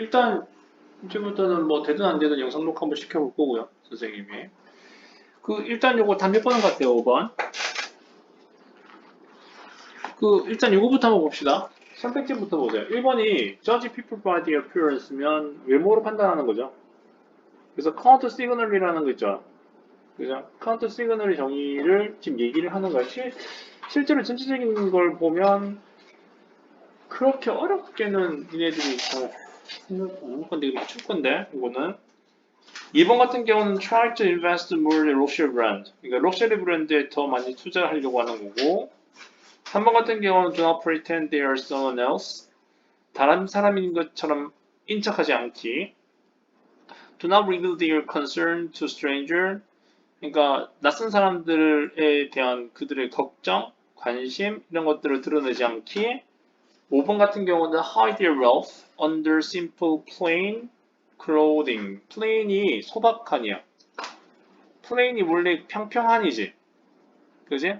일단 이제부터는 뭐 되든 안 되든 영상 녹화 한번 시켜볼 거고요, 선생님이. 그 일단 요거 다몇번 같아요, 5번. 그 일단 요거부터 한번 봅시다. 선택지부터 보세요. 1번이 judge people by their appearance면 외모로 판단하는 거죠. 그래서 count signal이라는 거 있죠. 그죠? count signal의 정의를 지금 얘기를 하는. 실, 실제로 전체적인 걸 보면 그렇게 어렵게는 니네들이 잘 할 건데 이거 맞출 건데 이거는. 2번 같은 경우는 try to invest more in Rocher brand. 그러니까 록셔리 브랜드에 더 많이 투자하려고 하는 거고 3번 같은 경우는 do not pretend they are someone else. 다른 사람인 것처럼 인척하지 않기. Do not reveal their concern to stranger. 그러니까 낯선 사람들에 대한 그들의 걱정, 관심 이런 것들을 드러내지 않기 5번 같은 경우는 hide their wealth under simple plain clothing. plain이 소박한이야. plain이 원래 평평한이지. 그지?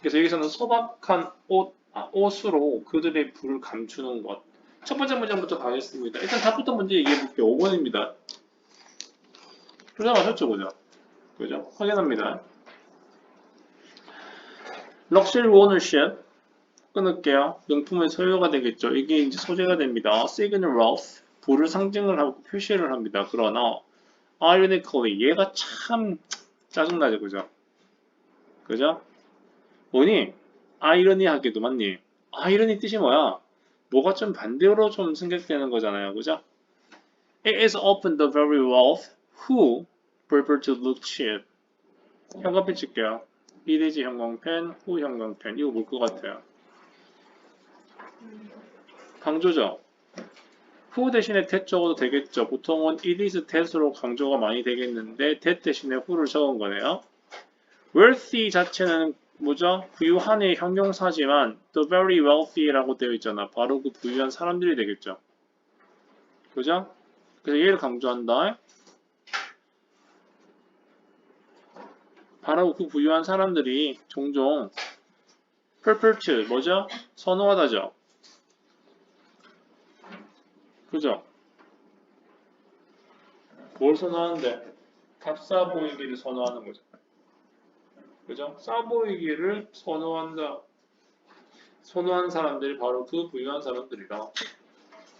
그래서 여기서는 소박한 옷, 아, 옷으로 그들의 불을 감추는 것. 첫 번째 문제부터 가겠습니다. 일단 답부터 먼저 얘기해 볼게요. 5번입니다. 표정하셨죠, 그죠? 그죠? 확인합니다. 럭셔리 오너십 끊을게요. 명품의 소유가 되겠죠. 이게 이제 소재가 됩니다. signal wealth 부를 상징을 하고 표시를 합니다. 그러나 ironically 얘가 참 짜증나죠, 그죠? 그죠? 뭐니? 아이러니하게도 맞니? 아이러니 뜻이 뭐야? 뭐가 좀 반대로 좀 생각되는 거잖아요, 그죠? It is often the very wealth who prefer to look cheap. 형광펜 칠게요. 이대지 형광펜, 후 형광펜. 이거 뭘 것 같아요? 강조죠. 후 대신에 that 적어도 되겠죠. 보통은 it is that으로 강조가 많이 되겠는데 that 대신에 who를 적은 거네요. wealthy 자체는 뭐죠? 부유한의 형용사지만 the very wealthy라고 되어 있잖아. 바로 그 부유한 사람들이 되겠죠. 그죠? 그래서 얘를 강조한다. 바로 그 부유한 사람들이 종종 prefer to 뭐죠? 선호하다죠. 그죠? 뭘 선호하는데? 값싸 보이기를 선호하는 거죠. 그죠? 싸 보이기를 선호한다. 선호한 사람들이 바로 그 부유한 사람들이다.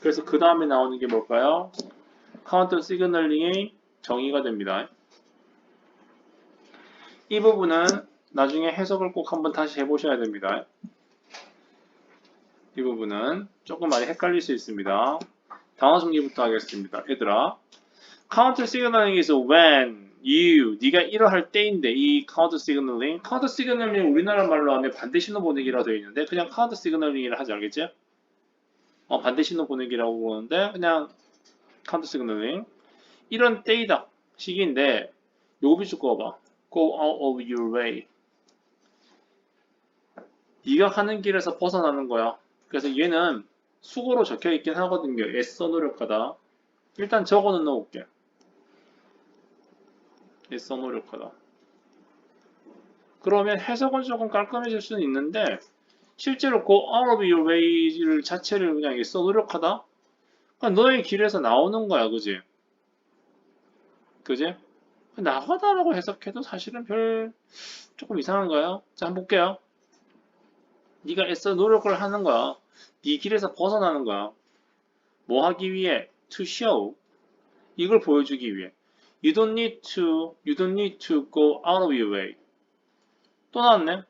그래서 그 다음에 나오는 게 뭘까요? 카운터 시그널링의 정의가 됩니다. 이 부분은 나중에 해석을 꼭 한번 다시 해보셔야 됩니다. 이 부분은 조금 많이 헷갈릴 수 있습니다. 단어 정리부터 하겠습니다. 얘들아, counter signaling is when you, 네가 이러할 때인데 이 counter signaling, counter signaling 우리나라 말로 하면 반대 신호 보내기라고 되어 있는데 그냥 counter signaling이라 하지 알겠지? 어, 반대 신호 보내기라고 그러는데 그냥 counter signaling 이런 때이다 시기인데 요거 비추 꺼봐. Go out of your way. 네가 가는 길에서 벗어나는 거야. 그래서 얘는 수고로 적혀 있긴 하거든요. 애써 노력하다. 일단 적어는 넣어볼게. 애써 노력하다. 그러면 해석은 조금 깔끔해질 수는 있는데 실제로 go out of your way를 자체를 그냥 애써 노력하다? 그러니까 너의 길에서 나오는 거야, 그지? 그지? 나가다라고 해석해도 사실은 별 조금 이상한가요? 자, 한번 볼게요. 네가 애써 노력을 하는 거야. 네 길에서 벗어나는 거야. 뭐 하기 위해? To show. 이걸 보여주기 위해. You don't need to, you don't need to go out of your way. 또 나왔네.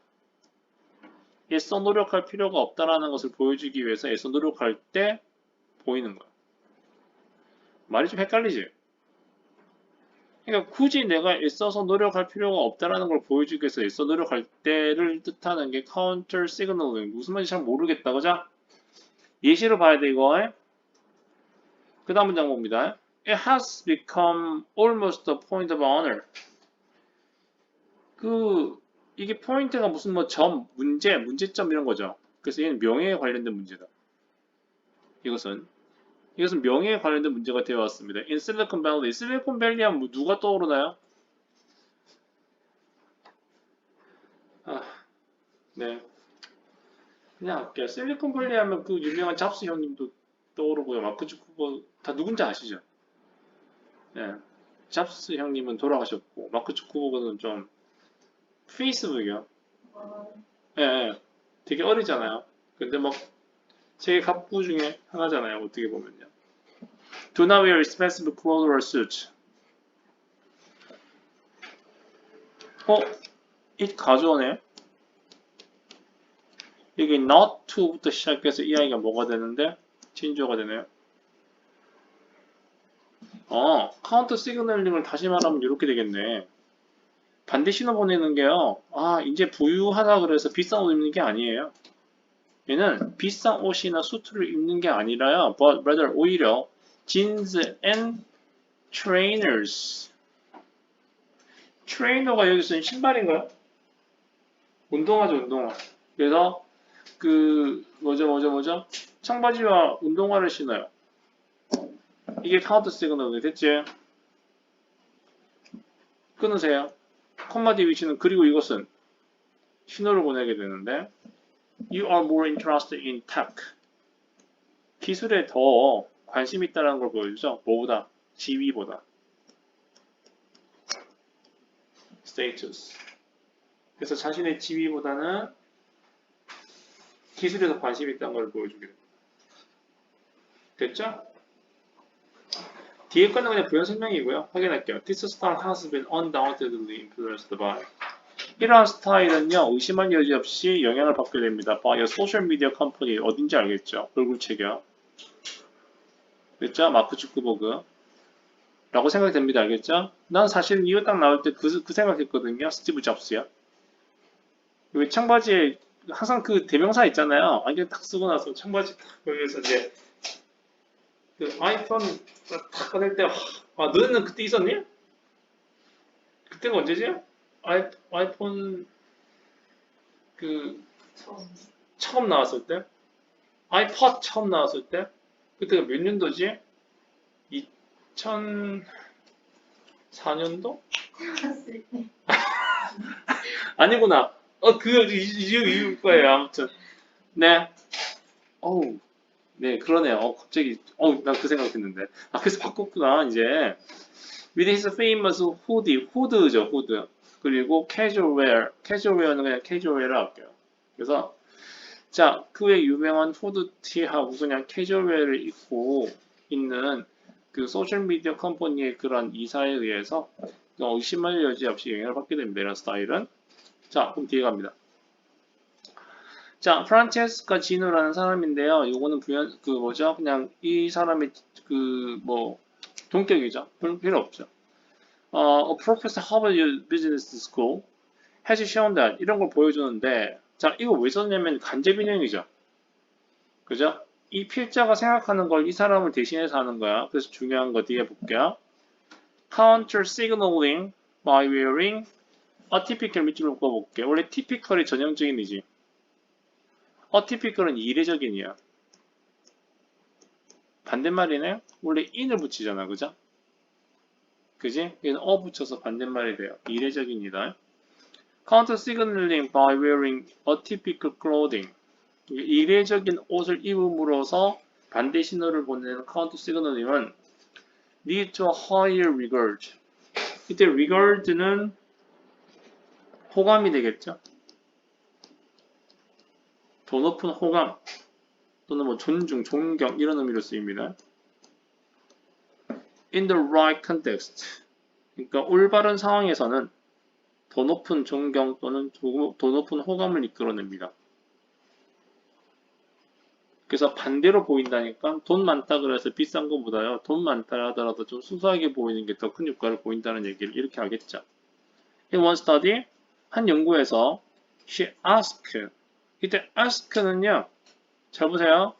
애써 노력할 필요가 없다라는 것을 보여주기 위해서 애써 노력할 때 보이는 거야. 말이 좀 헷갈리지? 그러니까 굳이 내가 애써서 노력할 필요가 없다라는 걸 보여주기 위해서 애써 노력할 때를 뜻하는 게 counter signaling. 무슨 말인지 잘 모르겠다. 그죠? 예시를 봐야 돼, 이거. 그 다음 문장 봅니다. It has become almost a point of honor. 그, 이게 포인트가 무슨 뭐 점, 문제, 문제점 이런 거죠. 그래서 얘는 명예에 관련된 문제다. 이것은. 이것은 명예에 관련된 문제가 되어 왔습니다. In Silicon Valley. 실리콘 밸리 하면 뭐 누가 떠오르나요? 아, 네. 그냥 할게요. 실리콘밸리 하면 그 유명한 잡스 형님도 떠오르고요. 마크 주쿠버 다 누군지 아시죠? 예. 잡스 형님은 돌아가셨고 마크 주쿠버는 좀 페이스북이요. 예, 예. 되게 어리잖아요. 근데 막 세계 갑부 중에 하나잖아요. 어떻게 보면요. Do not wear expensive clothes or suits. 어? it 가져오네요. 여기 not to부터 시작해서 이 아이가 뭐가 되는데? 진조가 되네요. 어, 카운터 시그널링을 다시 말하면 이렇게 되겠네. 반대 신호 보내는 게요. 아, 이제 부유하다 그래서 비싼 옷 입는 게 아니에요. 얘는 비싼 옷이나 수트를 입는 게 아니라요. But rather 오히려 jeans and trainers. 트레이너가 여기서는 신발인가요? 운동화죠, 운동화. 그래서 그 뭐죠, 뭐죠, 뭐죠? 청바지와 운동화를 신어요. 이게 카운터 시그널이 됐지? 끊으세요. 콤마 뒤 위치는 그리고 이것은 신호를 보내게 되는데 You are more interested in tech. 기술에 더 관심 있다는 걸 보여주죠. 뭐보다? 지위보다. status. 그래서 자신의 지위보다는 기술에 더 관심이 있다는 걸 보여주게 됩니다. 됐죠? 뒤에 거는 그냥 부연 설명이고요. 확인할게요. This style has been undoubtedly influenced by 이러한 스타일은요, 의심할 여지 없이 영향을 받게 됩니다. by a social media company 어딘지 알겠죠? 얼굴 체격. 됐죠? 마크 주크버그. 라고 생각이 됩니다. 알겠죠? 난 사실 이거 딱 나올 때 그 그 생각했거든요. 스티브 잡스요. 왜 청바지에 항상 그 대명사 있잖아요. 안경 딱 쓰고 나서 청바지 딱 거기에서 이제 그 아이폰 딱 꺼낼 때, 아, 너는 그때 있었니? 그때가 언제지? 아이, 아이폰 그 처음. 처음 나왔을 때? 아이팟 처음 나왔을 때? 그때가 몇 년도지? 2004년도? 태어났을 때. 아니구나. 어, 그, 이유, 이유 거예요. 아무튼. 네. 어우. 네, 그러네요. 어, 갑자기, 어우, 난 그 생각했는데. 아, 그래서 바꿨구나, 이제. With his famous hoodie, 후드죠, 후드. 그리고 casual wear. casual wear는 그냥 casual wear을 할게요. 그래서, 자, 그외 유명한 후드티하고 그냥 casual wear를 입고 있는 그 소셜미디어 컴퍼니의 그런 이사에 의해서 어, 의심할 여지 없이 영향을 받게 됩니다. 이런 스타일은. 자, 그럼 뒤에 갑니다. 자, 프란체스카 지노라는 사람인데요. 이거는 부연, 그 뭐죠? 그냥 이 사람의 그 뭐 동격이죠. 별 필요 없죠. 어, professor Harvard Business School has shown that 이런 걸 보여주는데, 자, 이거 왜 썼냐면 간접인용이죠. 그죠? 이 필자가 생각하는 걸 이 사람을 대신해서 하는 거야. 그래서 중요한 거 뒤에 볼게요. Counter signaling by wearing atypical 밑줄로 묶어볼게. 원래 typical이 전형적인 이지. atypical은 이례적인 이야. 반대말이네. 원래 in을 붙이잖아, 그죠? 그지? 얘는 어 붙여서 반대말이 돼요. 이례적입니다. Counter signaling by wearing atypical clothing. 이례적인 옷을 입음으로써 반대 신호를 보내는 카운터 시그널링은 lead to a higher regard. 이때 regard는 호감이 되겠죠. 더 높은 호감 또는 뭐 존중, 존경 이런 의미로 쓰입니다. In the right context. 그러니까 올바른 상황에서는 더 높은 존경 또는 더 높은 호감을 이끌어냅니다. 그래서 반대로 보인다니까 돈 많다 그래서 비싼 거보다요 돈 많다 하더라도 좀 수수하게 보이는 게 더 큰 효과를 보인다는 얘기를 이렇게 하겠죠. In one study 한 연구에서 she asked 이때 ask는요 잘 보세요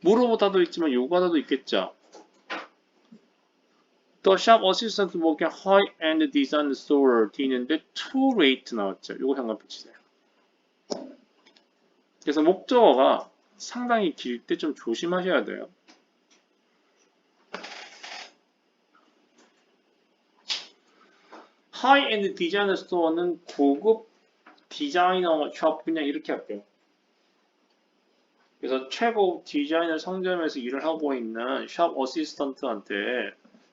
물어보다도 있지만 요구하다도 있겠죠. The shop assistant working high-end design store 뒤는데 too late 나왔죠. 요거 잠깐 붙이세요. 그래서 목적어가 상당히 길 때 좀 조심하셔야 돼요. 하이엔드 디자이너 스토어는 고급 디자이너 샵 그냥 이렇게 할게요. 그래서 최고 디자이너 상점에서 일을 하고 있는 샵 어시스턴트한테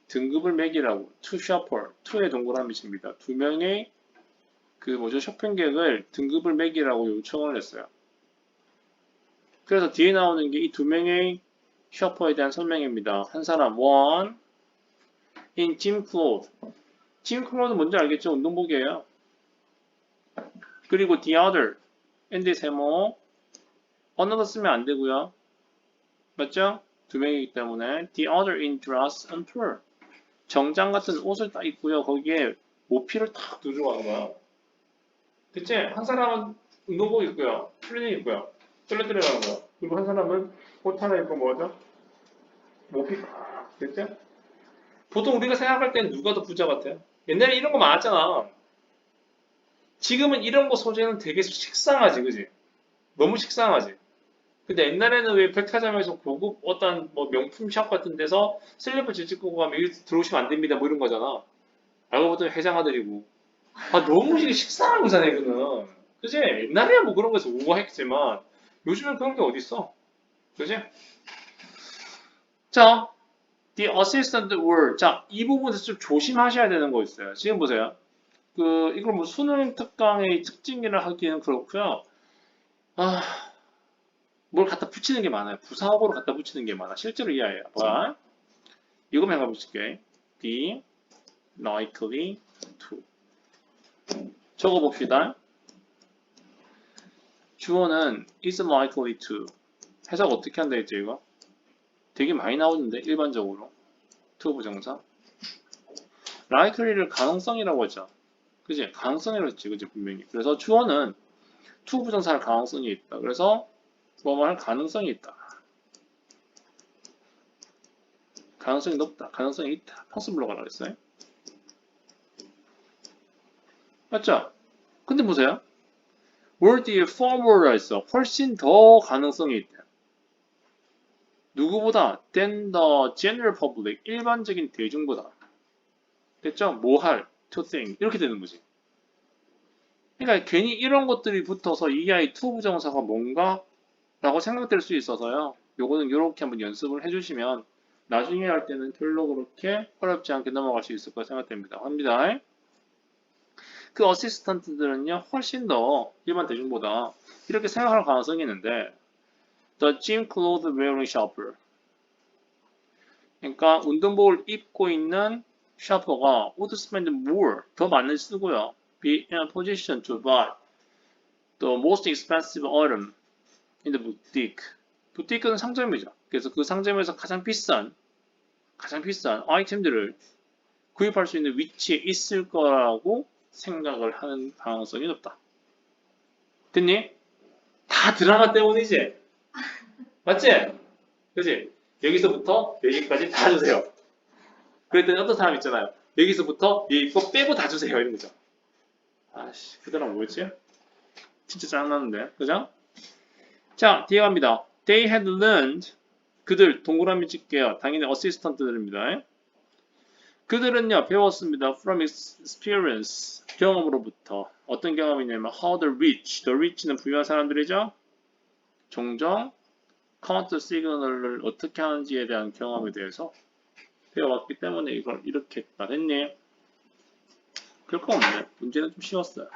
등급을 매기라고 투 셔퍼, 투의 동그라미 칩니다. 두 명의 그 뭐죠 쇼핑객을 등급을 매기라고 요청을 했어요. 그래서 뒤에 나오는 게 이 두 명의 셔퍼에 대한 설명입니다. 한 사람 one in gym clothes. Gym clothes 뭔지 알겠죠? 운동복이에요. 그리고 the other and 세모 another 쓰면 안 되고요. 맞죠? 두 명이기 때문에 the other in dress and tour. 정장 같은 옷을 딱 입고요. 거기에 모피를 탁 두고 가는 거야. 그치? 한 사람은 운동복 입고요. 플리닝 입고요. 쫄래쫄래 가는 거야. 그리고 한 사람은 옷 하나 입고 뭐죠? 모피 됐죠? 보통 우리가 생각할 땐 누가 더 부자 같아요? 옛날에 이런 거 많았잖아. 지금은 이런 거 소재는 되게 식상하지, 그지? 너무 식상하지. 근데 옛날에는 왜 백화점에서 고급 어떤 뭐 명품 샵 같은 데서 셀럽을 찍고 가면 여기 들어오시면 안 됩니다, 뭐 이런 거잖아. 알고 보더니 회장 아들이고. 아, 너무 식상한 거잖아, 이거는. 그지? 옛날에야 뭐 그런 거에서 우아했지만 요즘엔 그런 게 어딨어. 그지? 자, the assistant were. 자, 이 부분에서 좀 조심하셔야 되는 거 있어요. 지금 보세요. 그, 이걸 뭐 수능 특강의 특징이라 하기에는 그렇고요. 아, 뭘 갖다 붙이는 게 많아요. 부사어로 갖다 붙이는 게 많아. 실제로 이해해요. 봐. 이거 한번 해볼게. be likely to. 적어봅시다. 주어는 is likely to. 해석 어떻게 한다 했죠, 이거? 되게 많이 나오는데, 일반적으로. to 부정사. likely를 가능성이라고 하죠. 그지? 가능성이라고 했지, 그지? 분명히. 그래서 주어는 to 부정사할 가능성이 있다. 그래서 뭐뭐 할 가능성이 있다. 가능성이 높다. 가능성이 있다. possible가 그랬어요. 맞죠? 근데 보세요. word의 former가 있어. 훨씬 더 가능성이 있다. 누구보다 than the general public. 일반적인 대중보다. 됐죠? 뭐 할, to think. 이렇게 되는 거지. 그러니까 괜히 이런 것들이 붙어서 이 아이 to 부정사가 뭔가 라고 생각될 수 있어서요. 요거는 이렇게 한번 연습을 해주시면 나중에 할 때는 별로 그렇게 어렵지 않게 넘어갈 수 있을 거라 생각됩니다. 합니다. 그 어시스턴트들은요 훨씬 더 일반 대중보다 이렇게 생각할 가능성이 있는데 The gym clothes wearing shopper 그러니까 운동복을 입고 있는 샤퍼가 would spend more 더 많이 쓰고요 be in a position to buy the most expensive item in the boutique 부티크는 상점이죠 그래서 그 상점에서 가장 비싼 가장 비싼 아이템들을 구입할 수 있는 위치에 있을 거라고 생각을 하는 가능성이 높다. 됐니? 다 드라마 때문이지? 맞지? 그지? 여기서부터 여기까지 다 주세요. 그랬더니 어떤 사람 있잖아요. 여기서부터 여기 거 빼고 다 주세요. 이런 거죠. 아씨, 그 드라마 뭐였지? 진짜 짜증나는데. 그죠? 자, 뒤에 갑니다. They had learned. 그들, 동그라미 찍게요. 당연히 어시스턴트들입니다. 그들은요 배웠습니다. From experience 경험으로부터 어떤 경험이냐면 how the rich, the rich는 부유한 사람들이죠. 종종 카운터 시그널을 어떻게 하는지에 대한 경험에 대해서 배워왔기 때문에 이걸 이렇게 했니? 별거 없네. 문제는 좀 쉬웠어요.